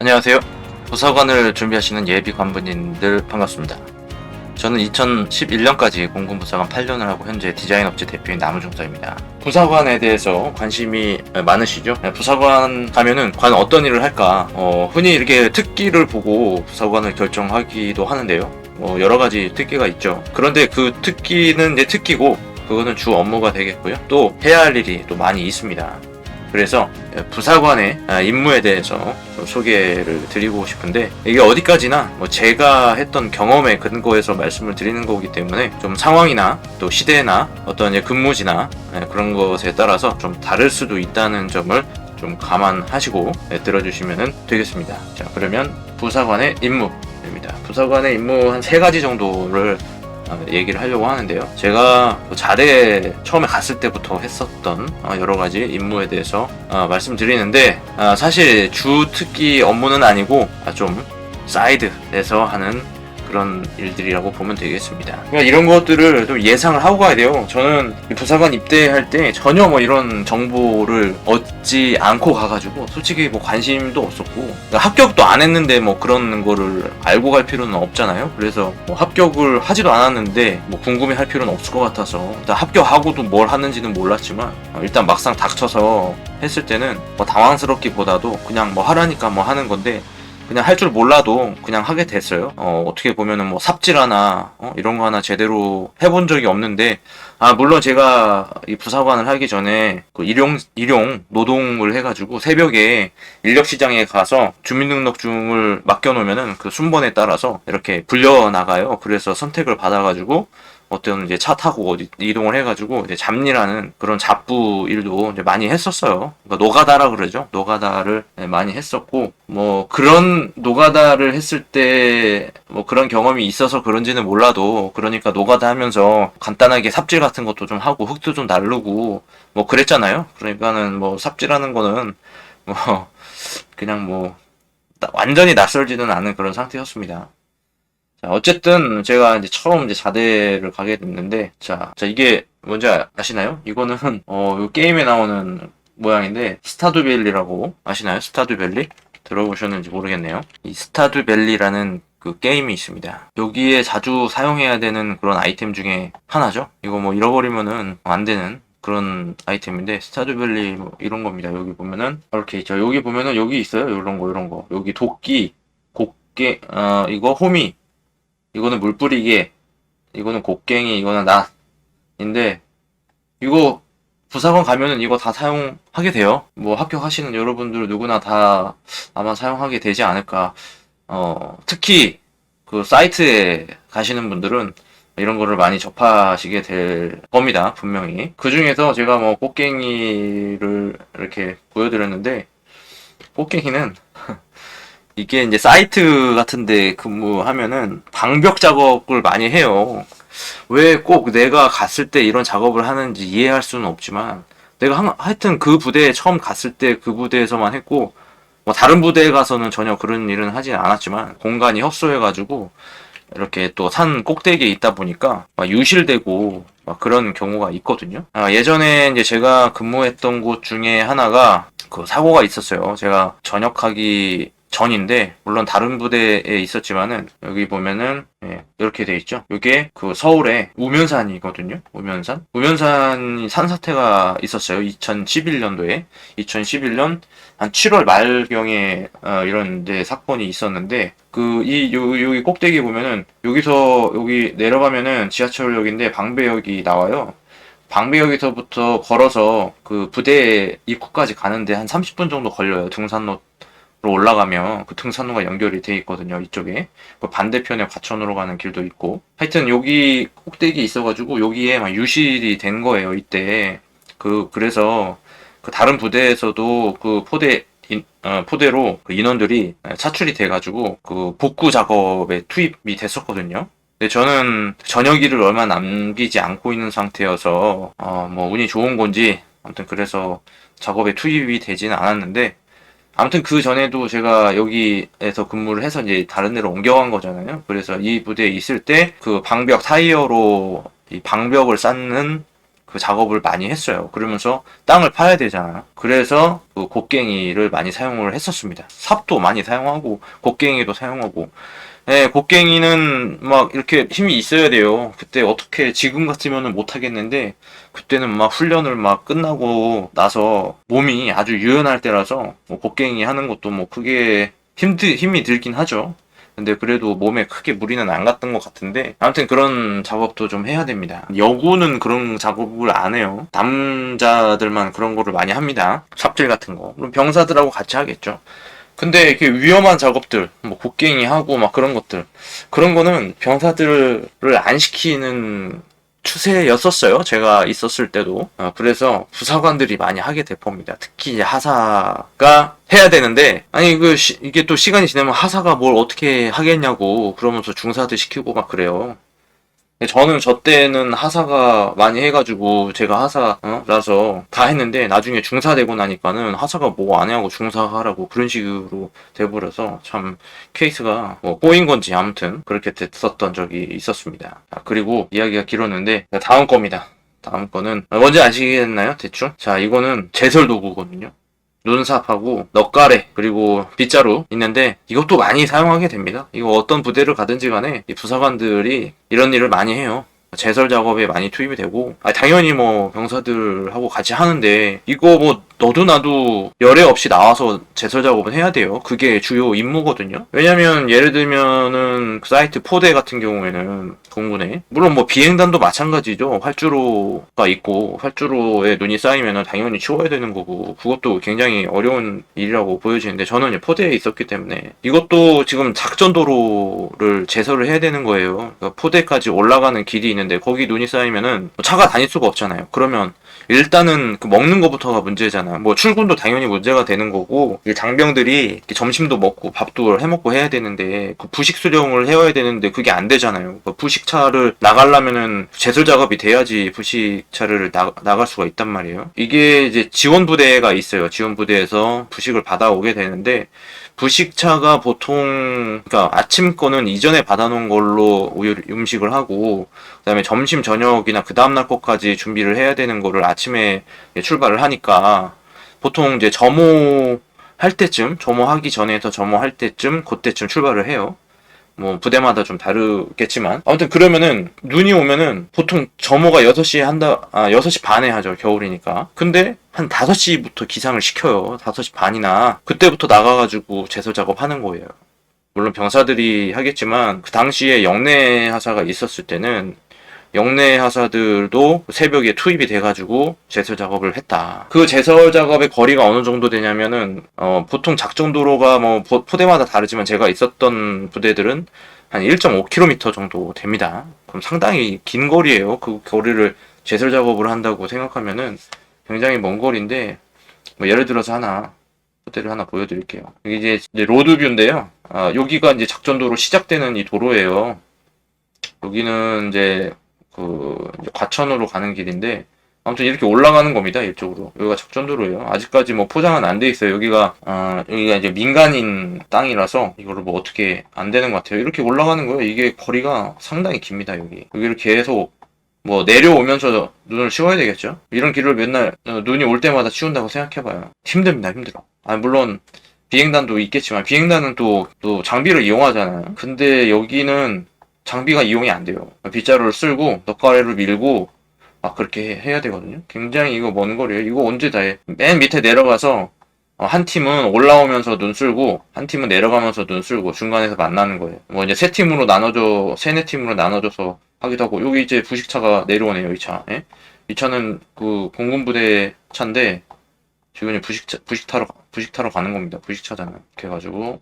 안녕하세요. 부사관을 준비하시는 예비 관부님들 반갑습니다. 저는 2011년까지 공군 부사관 8년을 하고 현재 디자인 업체 대표인 나무중사입니다. 부사관에 대해서 관심이 많으시죠? 네, 부사관 가면은 과연 어떤 일을 할까? 어, 흔히 이렇게 특기를 보고 부사관을 결정하기도 하는데요. 뭐 여러 가지 특기가 있죠. 그런데 그 특기는 이제 특기고 그거는 주 업무가 되겠고요. 또 해야 할 일이 또 많이 있습니다. 그래서 부사관의 아, 임무에 대해서 좀 소개를 드리고 싶은데 이게 어디까지나 뭐 제가 했던 경험에 근거해서 말씀을 드리는 거기 때문에 좀 상황이나 또 시대나 어떤 이제 근무지나 예, 그런 것에 따라서 좀 다를 수도 있다는 점을 좀 감안하시고 예, 들어주시면 되겠습니다. 자 그러면 부사관의 임무입니다. 부사관의 임무 한 세 가지 정도를 어, 얘기를 하려고 하는데요. 제가 그 자대 처음에 갔을 때부터 했었던 어, 여러 가지 임무에 대해서 어, 말씀드리는데 아, 사실 주 특기 업무는 아니고 아, 좀 사이드에서 하는 그런 일들이라고 보면 되겠습니다. 그러니까 이런 것들을 좀 예상을 하고 가야 돼요. 저는 이 부사관 입대할 때 전혀 뭐 이런 정보를 얻지 않고 가가지고 솔직히 뭐 관심도 없었고 그러니까 합격도 안 했는데 뭐 그런 거를 알고 갈 필요는 없잖아요. 그래서 뭐 합격을 하지도 않았는데 뭐 궁금해 할 필요는 없을 것 같아서 일단 합격하고도 뭘 하는지는 몰랐지만 어, 일단 막상 닥쳐서 했을 때는 뭐 당황스럽기보다도 그냥 뭐 하라니까 뭐 하는 건데 그냥 할 줄 몰라도 그냥 하게 됐어요. 어, 어떻게 보면은 뭐 삽질 하나, 어, 이런 거 하나 제대로 해본 적이 없는데, 아, 물론 제가 이 부사관을 하기 전에 그 일용, 일용 노동을 해가지고 새벽에 인력 시장에 가서 주민등록증을 맡겨놓으면은 그 순번에 따라서 이렇게 불려 나가요. 그래서 선택을 받아가지고 어떤 이제 차 타고 어디 이동을 해가지고 이제 잡일하는 그런 잡부 일도 이제 많이 했었어요. 그러니까 노가다라 그러죠. 노가다를 네, 많이 했었고 뭐 그런 노가다를 했을 때 뭐 그런 경험이 있어서 그런지는 몰라도 그러니까 노가다 하면서 간단하게 삽질 같은 것도 좀 하고 흙도 좀 나르고 뭐 그랬잖아요. 그러니까는 뭐 삽질하는 거는 뭐 그냥 뭐 나- 완전히 낯설지는 않은 그런 상태였습니다. 자, 어쨌든 제가 이제 처음 이제 자대를 가게 됐는데 자, 자 이게 뭔지 아- 아시나요? 이거는 어, 요 게임에 나오는 모양인데 스타듀밸리라고 아시나요? 스타듀밸리? 들어보셨는지 모르겠네요. 이 스타듀밸리라는 그 게임이 있습니다. 여기에 자주 사용해야 되는 그런 아이템 중에 하나죠. 이거 뭐 잃어버리면은 안 되는 그런 아이템인데 스타듀밸리 뭐 이런 겁니다. 여기 보면은 이렇게 있죠. 여기 보면은 여기 있어요. 이런 거 이런 거. 여기 도끼, 곡개, 어 이거 호미, 이거는 물 뿌리개, 이거는 곡괭이, 이거는 낫인데 이거 부사관 가면은 이거 다 사용하게 돼요. 뭐 합격하시는 여러분들 누구나 다 아마 사용하게 되지 않을까. 어, 특히 그 사이트에 가시는 분들은 이런 거를 많이 접하시게 될 겁니다. 분명히. 그 중에서 제가 뭐 꽃갱이를 이렇게 보여드렸는데 꽃갱이는 이게 이제 사이트 같은데 근무하면은 방벽 작업을 많이 해요. 왜 꼭 내가 갔을 때 이런 작업을 하는지 이해할 수는 없지만 내가 한- 하여튼 그 부대에 처음 갔을 때 그 부대에서만 했고 뭐 다른 부대에 가서는 전혀 그런 일은 하진 않았지만 공간이 협소해가지고 이렇게 또 산 꼭대기에 있다 보니까 막 유실되고 막 그런 경우가 있거든요. 아, 예전에 이제 제가 근무했던 곳 중에 하나가 그 사고가 있었어요. 제가 전역하기 전인데 물론 다른 부대에 있었지만은 여기 보면은 예, 이렇게 돼 있죠. 이게 그 서울의 우면산이거든요. 우면산. 우면산이 산사태가 있었어요. 2011년도에 2011년 한 7월 말경에 어, 이런 데 사건이 있었는데 그이 여기 꼭대기 보면은 여기서 여기 내려가면은 지하철역인데 방배역이 나와요. 방배역에서부터 걸어서 그 부대 입구까지 가는데 한 30분 정도 걸려요. 등산로로 올라가면 그 등산로가 연결이 돼 있거든요. 이쪽에 그 반대편에 과천으로 가는 길도 있고 하여튼 여기 꼭대기 있어가지고 여기에 막 유실이 된 거예요. 이때 그 그래서 그 다른 부대에서도 그 포대 인- 어, 포대로 그 인원들이 차출이 돼가지고 그 복구 작업에 투입이 됐었거든요. 근데 저는 저녁 일을 얼마 남기지 않고 있는 상태여서 어, 뭐 운이 좋은 건지 아무튼 그래서 작업에 투입이 되지는 않았는데 아무튼 그 전에도 제가 여기에서 근무를 해서 이제 다른 데로 옮겨간 거잖아요. 그래서 이 부대에 있을 때 그 방벽 타이어로 이 방벽을 쌓는 그그 작업을 많이 했어요. 그러면서 땅을 파야 되잖아요. 그래서 그 곡괭이를 많이 사용을 했었습니다. 삽도 많이 사용하고 곡괭이도 사용하고 예, 곡괭이는 막 이렇게 힘이 있어야 돼요. 그때 어떻게 지금 같으면은 못 하겠는데 그때는 막 훈련을 막 끝나고 나서 몸이 아주 유연할 때라서 뭐 곡괭이 하는 것도 뭐 크게 힘들 힘이 들긴 하죠. 근데 그래도 몸에 크게 무리는 안 갔던 것 같은데 아무튼 그런 작업도 좀 해야 됩니다. 여고는 그런 작업을 안 해요. 남자들만 그런 거를 많이 합니다. 삽질 같은 거. 그럼 병사들하고 같이 하겠죠. 근데 이렇게 위험한 작업들, 뭐 곡괭이 하고 막 그런 것들, 그런 거는 병사들을 안 시키는 추세였었어요. 제가 있었을 때도. 어, 그래서 부사관들이 많이 하게 될 겁니다. 특히 이제 하사가 해야 되는데, 아니, 그, 시- 이게 또 시간이 지나면 하사가 뭘 어떻게 하겠냐고, 그러면서 중사들 시키고 막 그래요. 근데 저는 저 때는 하사가 많이 해가지고 제가 하사라서 다 했는데 나중에 중사 되고 나니까는 하사가 뭐안 해하고 중사 하라고 그런 식으로 돼버려서 참 케이스가 뭐 꼬인 건지 아무튼 그렇게 됐었던 적이 있었습니다. 아, 그리고 이야기가 길었는데 다음 겁니다. 다음 거는 뭔지 아시겠나요? 대충? 자 이거는 제설 도구거든요. 눈삽하고 넉가래 그리고 빗자루 있는데 이것도 많이 사용하게 됩니다. 이거 어떤 부대를 가든지 간에 이 부사관들이 이런 일을 많이 해요. 제설 작업에 많이 투입이 되고 아, 당연히 뭐 병사들하고 같이 하는데 이거 뭐 너도 나도 열애 없이 나와서 제설 작업은 해야 돼요. 그게 주요 임무거든요. 왜냐면 예를 들면은 그 사이트 포대 같은 경우에는 공군에 물론 뭐 비행단도 마찬가지죠. 활주로가 있고 활주로에 눈이 쌓이면은 당연히 치워야 되는 거고 그것도 굉장히 어려운 일이라고 보여지는데 저는 포대에 있었기 때문에 이것도 지금 작전도로를 제설을 해야 되는 거예요. 그러니까 포대까지 올라가는 길이 있는데 거기 눈이 쌓이면은 차가 다닐 수가 없잖아요. 그러면 일단은 그 먹는 거부터가 문제잖아. 뭐 출근도 당연히 문제가 되는 거고 장병들이 점심도 먹고 밥도 해 먹고 해야 되는데 그 부식 수령을 해와야 되는데 그게 안 되잖아요. 그 부식차를 나가려면은 제설 작업이 돼야지 부식차를 나, 나갈 수가 있단 말이에요. 이게 이제 지원 부대가 있어요. 지원 부대에서 부식을 받아오게 되는데 부식차가 보통 그러니까 아침 거는 이전에 받아놓은 걸로 음식을 하고 그다음에 점심 저녁이나 그 다음날 것까지 준비를 해야 되는 거를 아침에 출발을 하니까 보통 이제 점호 할 때쯤 점호하기 전에서 점호할 때쯤 그때쯤 출발을 해요. 뭐 부대마다 좀 다르겠지만. 아무튼 그러면은 눈이 오면은 보통 점호가 6시에 한다 아 6시 반에 하죠 겨울이니까. 근데 한 5시부터 기상을 시켜요 5시 반이나. 그때부터 나가가지고 제설 작업하는 거예요. 물론 병사들이 하겠지만 그 당시에 영내 하사가 있었을 때는 영내 하사들도 새벽에 투입이 돼가지고 제설 작업을 했다. 그 제설 작업의 거리가 어느 정도 되냐면은 어, 보통 작전 도로가 뭐 포- 포대마다 다르지만 제가 있었던 부대들은 한 1.5km 정도 됩니다. 그럼 상당히 긴 거리예요. 그 거리를 제설 작업을 한다고 생각하면은 굉장히 먼 거리인데 뭐 예를 들어서 하나 포대를 하나 보여드릴게요. 이제, 이제 로드뷰인데요. 아, 여기가 이제 작전도로 시작되는 이 도로예요. 여기는 이제 그 과천으로 가는 길인데 아무튼 이렇게 올라가는 겁니다 이쪽으로. 여기가 작전도로예요. 아직까지 뭐 포장은 안 돼 있어요. 여기가 아 여기가 이제 민간인 땅이라서 이거를 뭐 어떻게 안 되는 것 같아요. 이렇게 올라가는 거예요. 이게 거리가 상당히 깁니다 여기. 여기를 계속 뭐 내려오면서 눈을 치워야 되겠죠? 이런 길을 맨날 어, 눈이 올 때마다 치운다고 생각해봐요. 힘듭니다 힘들어. 아 물론 비행단도 있겠지만 비행단은 또 또 장비를 이용하잖아요. 근데 여기는 장비가 이용이 안 돼요. 빗자루를 쓸고 넉가래를 밀고 막 그렇게 해- 해야 되거든요. 굉장히 이거 먼 거리예요. 이거 언제 다 해? 맨 밑에 내려가서 어, 한 팀은 올라오면서 눈 쓸고 한 팀은 내려가면서 눈 쓸고 중간에서 만나는 거예요. 뭐 이제 세 팀으로 나눠져 세네 팀으로 나눠져서 하기도 하고 여기 이제 부식차가 내려오네요. 이 차. 예? 이 차는 그 공군 부대 차인데 지금 부식차 부식 타러 부식 타러 가는 겁니다. 부식차잖아요. 이렇게 해가지고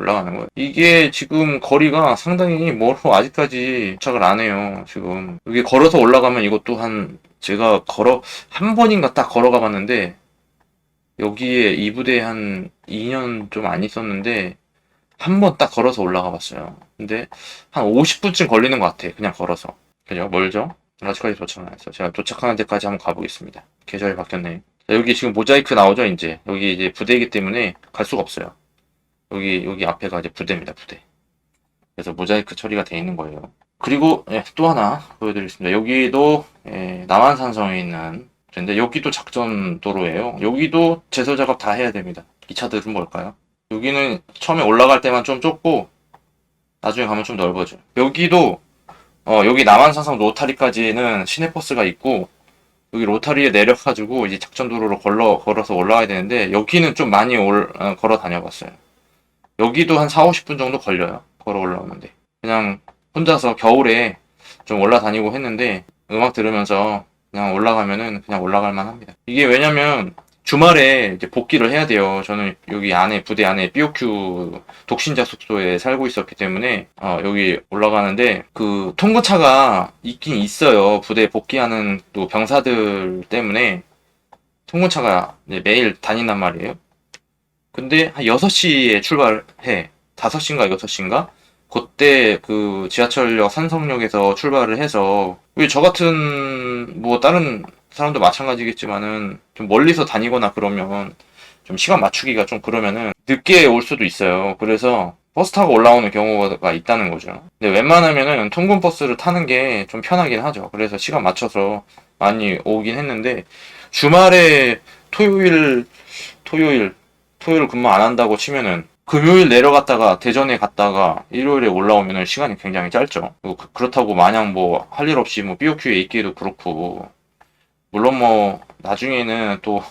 올라가는 거예요. 이게 지금 거리가 상당히 멀어 아직까지 도착을 안 해요. 지금 여기 걸어서 올라가면 이것도 한 제가 걸어 한 번인가 딱 걸어가 봤는데 여기에 이 부대에 한 2년 좀 안 있었는데 한 번 딱 걸어서 올라가 봤어요. 근데 한 50분쯤 걸리는 것 같아. 그냥 걸어서. 그죠? 멀죠? 아직까지 도착 안 했어요. 제가 도착하는 데까지 한번 가보겠습니다. 계절이 바뀌었네. 자, 여기 지금 모자이크 나오죠, 이제. 여기 이제 부대이기 때문에 갈 수가 없어요. 여기 여기 앞에가 이제 부대입니다 부대 그래서 모자이크 처리가 돼 있는 거예요 그리고 예, 또 하나 보여드리겠습니다. 여기도 예, 남한산성에 있는 근데 여기도 작전 도로예요. 여기도 제설 작업 다 해야 됩니다. 이 차들은 뭘까요? 여기는 처음에 올라갈 때만 좀 좁고 나중에 가면 좀 넓어져. 요 여기도 어, 여기 남한산성 로타리까지는 시내버스가 있고 여기 로타리에 내려가지고 이제 작전 도로로 걸러, 걸어서 올라가야 되는데 여기는 좀 많이 올, 어, 걸어 다녀봤어요. 여기도 한 4, 50분 정도 걸려요. 걸어 올라오는데. 그냥 혼자서 겨울에 좀 올라다니고 했는데 음악 들으면서 그냥 올라가면은 그냥 올라갈만 합니다. 이게 왜냐면 주말에 이제 복귀를 해야 돼요. 저는 여기 안에 부대 안에 BOQ 독신자 숙소에 살고 있었기 때문에 어, 여기 올라가는데 그 통근차가 있긴 있어요. 부대 복귀하는 또 병사들 때문에 통근차가 매일 다닌단 말이에요. 근데 한 6시에 출발해. 5시인가 6시인가? 그때 그 지하철역 산성역에서 출발을 해서 왜 저 같은 뭐 다른 사람도 마찬가지겠지만은 좀 멀리서 다니거나 그러면 좀 시간 맞추기가 좀 그러면은 늦게 올 수도 있어요. 그래서 버스 타고 올라오는 경우가 있다는 거죠. 근데 웬만하면은 통근 버스를 타는 게 좀 편하긴 하죠. 그래서 시간 맞춰서 많이 오긴 했는데 주말에 토요일 토요일 토요일 근무 안 한다고 치면은 금요일 내려갔다가 대전에 갔다가 일요일에 올라오면은 시간이 굉장히 짧죠. 뭐 그- 그렇다고 마냥 뭐 할 일 없이 뭐 BOQ에 있기도 그렇고 물론 뭐 나중에는 또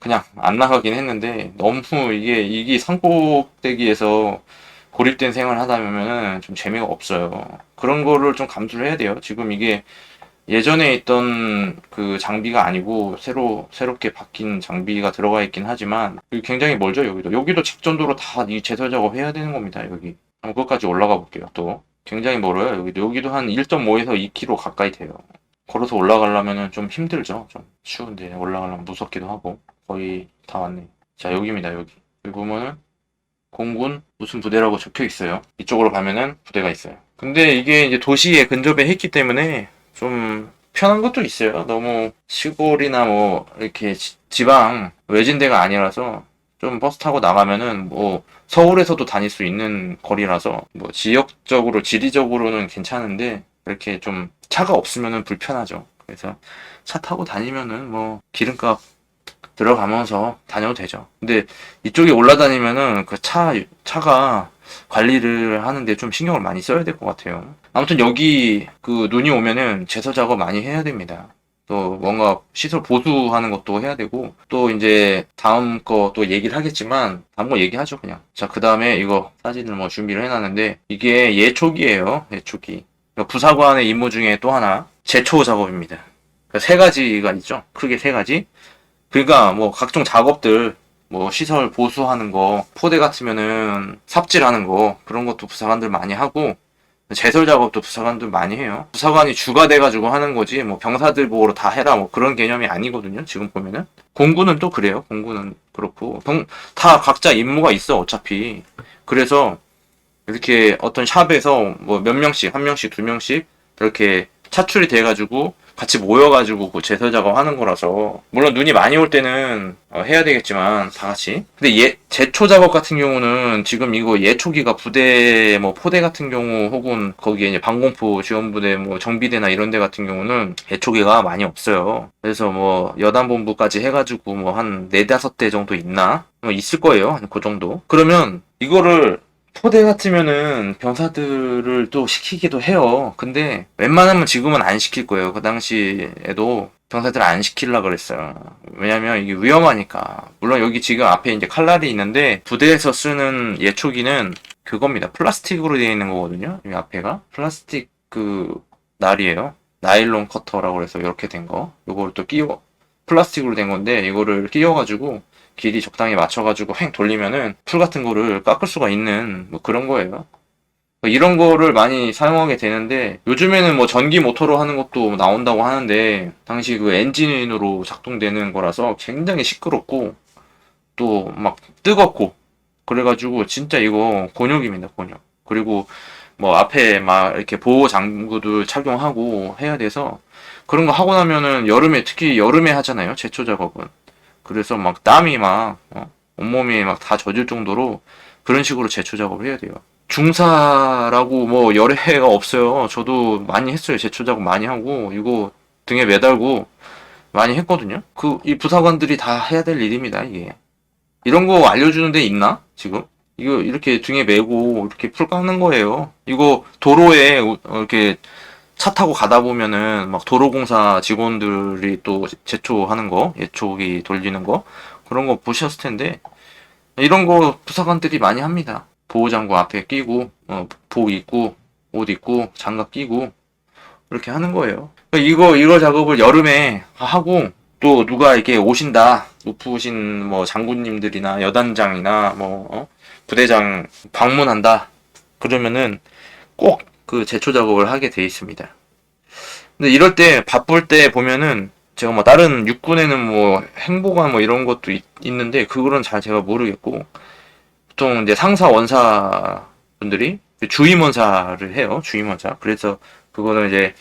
그냥 안 나가긴 했는데 너무 이게 이게 산꼭대기에서 고립된 생활을 하다 보면은 좀 재미가 없어요. 그런 거를 좀 감수를 해야 돼요. 지금 이게 예전에 있던 그 장비가 아니고 새로 새롭게 바뀐 장비가 들어가 있긴 하지만 굉장히 멀죠 여기도. 여기도 직전도로 다 이 제설 작업 해야 되는 겁니다 여기. 한번 끝까지 올라가 볼게요 또. 굉장히 멀어요 여기도. 여기도 한 1.5에서 2km 가까이 돼요. 걸어서 올라가려면은 좀 힘들죠 좀 추운데. 올라가려면 무섭기도 하고. 거의 다 왔네. 자 여기입니다 여기. 여기 보면은 공군 무슨 부대라고 적혀 있어요. 이쪽으로 가면은 부대가 있어요. 근데 이게 이제 도시에 근접해 있기 때문에 좀 편한 것도 있어요. 너무 시골이나 뭐 이렇게 지- 지방 외진 데가 아니라서 좀 버스 타고 나가면은 뭐 서울에서도 다닐 수 있는 거리라서 뭐 지역적으로 지리적으로는 괜찮은데 이렇게 좀 차가 없으면은 불편하죠. 그래서 차 타고 다니면은 뭐 기름값 들어가면서 다녀도 되죠. 근데 이쪽에 올라다니면은 그 차 차가 관리를 하는데 좀 신경을 많이 써야 될 것 같아요. 아무튼 여기 그 눈이 오면은 제서 작업 많이 해야 됩니다. 또 뭔가 시설 보수하는 것도 해야 되고 또 이제 다음 거 또 얘기를 하겠지만 다음 거 얘기하죠 그냥. 자 그 다음에 이거 사진을 뭐 준비를 해놨는데 이게 예초기예요 예초기. 그러니까 부사관의 임무 중에 또 하나 제초 작업입니다. 그러니까 세 가지가 있죠. 크게 세 가지. 그러니까 뭐 각종 작업들 뭐 시설 보수하는 거 포대 같으면은 삽질하는 거 그런 것도 부사관들 많이 하고 제설 작업도 부사관들 많이 해요. 부사관이 주가 돼가지고 하는 거지 뭐 병사들 보고로 다 해라 뭐 그런 개념이 아니거든요. 지금 보면은 공군은 또 그래요. 공군은 그렇고 병, 다 각자 임무가 있어 어차피 그래서 이렇게 어떤 샵에서 뭐 몇 명씩 한 명씩 두 명씩 이렇게 차출이 돼가지고 같이 모여가지고 그 제설 작업하는 거라서. 물론 눈이 많이 올 때는 어, 해야 되겠지만 다 같이. 근데 예 제초 작업 같은 경우는 지금 이거 예초기가 부대 뭐 포대 같은 경우 혹은 거기에 이제 방공포 지원부대 뭐 정비대나 이런 데 같은 경우는 예초기가 많이 없어요. 그래서 뭐 여단본부까지 해가지고 뭐 한 네다섯 대 정도 있나? 뭐 있을 거예요. 한 그 정도. 그러면 이거를 포대 같으면은 병사들을 또 시키기도 해요. 근데 웬만하면 지금은 안 시킬 거예요. 그 당시에도 병사들 안 시키려 그랬어요. 왜냐면 이게 위험하니까. 물론 여기 지금 앞에 이제 칼날이 있는데 부대에서 쓰는 예초기는 그겁니다. 플라스틱으로 되어 있는 거거든요. 이 앞에가 플라스틱 그 날이에요. 나일론 커터라고 해서 이렇게 된 거. 요걸 또 끼워 플라스틱으로 된 건데 이거를 끼워가지고 길이 적당히 맞춰가지고 횡 돌리면은 풀 같은 거를 깎을 수가 있는 뭐 그런 거예요. 뭐 이런 거를 많이 사용하게 되는데 요즘에는 뭐 전기 모터로 하는 것도 나온다고 하는데 당시 그 엔진으로 작동되는 거라서 굉장히 시끄럽고 또 막 뜨겁고 그래가지고 진짜 이거 곤욕입니다 곤욕. 그리고 뭐 앞에 막 이렇게 보호 장구도 착용하고 해야 돼서 그런 거 하고 나면은 여름에 특히 여름에 하잖아요 제초 작업은. 그래서 막 땀이 막 어, 온몸이 막 다 젖을 정도로 그런 식으로 제초 작업을 해야 돼요. 중사라고 뭐 열애가 없어요. 저도 많이 했어요. 제초 작업 많이 하고 이거 등에 매달고 많이 했거든요. 그 이 부사관들이 다 해야 될 일입니다. 이게 이런 거 알려주는 데 있나 지금? 이거 이렇게 등에 메고 이렇게 풀 깎는 거예요. 이거 도로에 우- 어, 이렇게 차 타고 가다 보면은 막 도로공사 직원들이 또 제초하는 거, 예초기 돌리는 거 그런 거 보셨을 텐데 이런 거 부사관들이 많이 합니다. 보호장구 앞에 끼고 어, 복 입고 옷 입고 장갑 끼고 이렇게 하는 거예요. 이거 이거 작업을 여름에 하고 또 누가 이렇게 오신다 높으신 뭐 장군님들이나 여단장이나 뭐 어? 부대장 방문한다 그러면은 꼭 그 제초 작업을 하게 돼 있습니다. 근데 이럴 때 바쁠 때 보면은 제가 뭐 다른 육군에는 뭐 행보관 뭐 이런 것도 있, 있는데 그거는 잘 제가 모르겠고 보통 이제 상사 원사 분들이 주임원사를 해요 주임원사 그래서 그거는 이제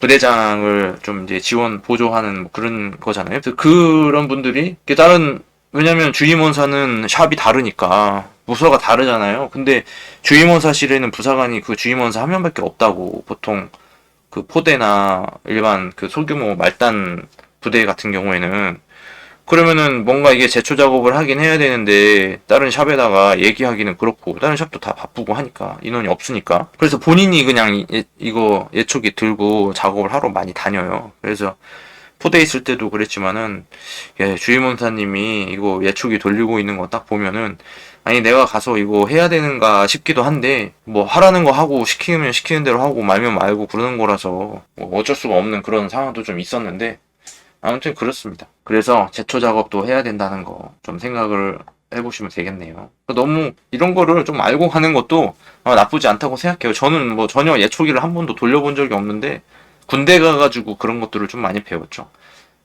부대장을 좀 이제 지원 보조하는 뭐 그런 거잖아요. 그래서 그런 분들이 다른 왜냐면 주임원사는 샵이 다르니까 부서가 다르잖아요. 근데 주임원사실에는 부사관이 그 주임원사 한 명밖에 없다고 보통 그 포대나 일반 그 소규모 말단 부대 같은 경우에는 그러면은 뭔가 이게 제초 작업을 하긴 해야 되는데 다른 샵에다가 얘기하기는 그렇고 다른 샵도 다 바쁘고 하니까 인원이 없으니까 그래서 본인이 그냥 예- 이거 예초기 들고 작업을 하러 많이 다녀요. 그래서 포대 있을 때도 그랬지만은 예, 주임원사님이 이거 예초기 돌리고 있는 거 딱 보면은 아니 내가 가서 이거 해야 되는가 싶기도 한데 뭐 하라는 거 하고 시키면 시키는 대로 하고 말면 말고 그러는 거라서 뭐 어쩔 수가 없는 그런 상황도 좀 있었는데 아무튼 그렇습니다. 그래서 제초 작업도 해야 된다는 거 좀 생각을 해보시면 되겠네요. 너무 이런 거를 좀 알고 가는 것도 아, 나쁘지 않다고 생각해요. 저는 뭐 전혀 예초기를 한 번도 돌려본 적이 없는데 군대 가가지고 그런 것들을 좀 많이 배웠죠.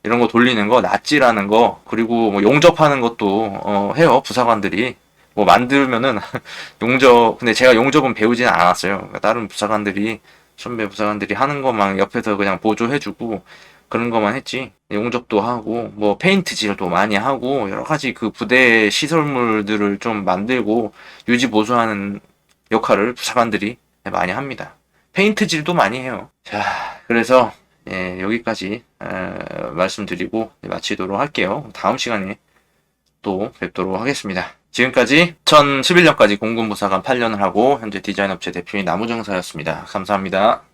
이런 거 돌리는 거, 낫지라는 거, 그리고 뭐 용접하는 것도 어, 해요. 부사관들이 뭐 만들면은 용접. 근데 제가 용접은 배우지는 않았어요. 그러니까 다른 부사관들이 선배 부사관들이 하는 것만 옆에서 그냥 보조해주고 그런 것만 했지. 용접도 하고 뭐 페인트질도 많이 하고 여러 가지 그 부대 시설물들을 좀 만들고 유지 보수하는 역할을 부사관들이 많이 합니다. 페인트질도 많이 해요. 자, 그래서 예, 여기까지 에, 말씀드리고 마치도록 할게요. 다음 시간에 또 뵙도록 하겠습니다. 지금까지 2011년까지 공군부사관 8년을 하고 현재 디자인업체 대표인 나무정사였습니다. 감사합니다.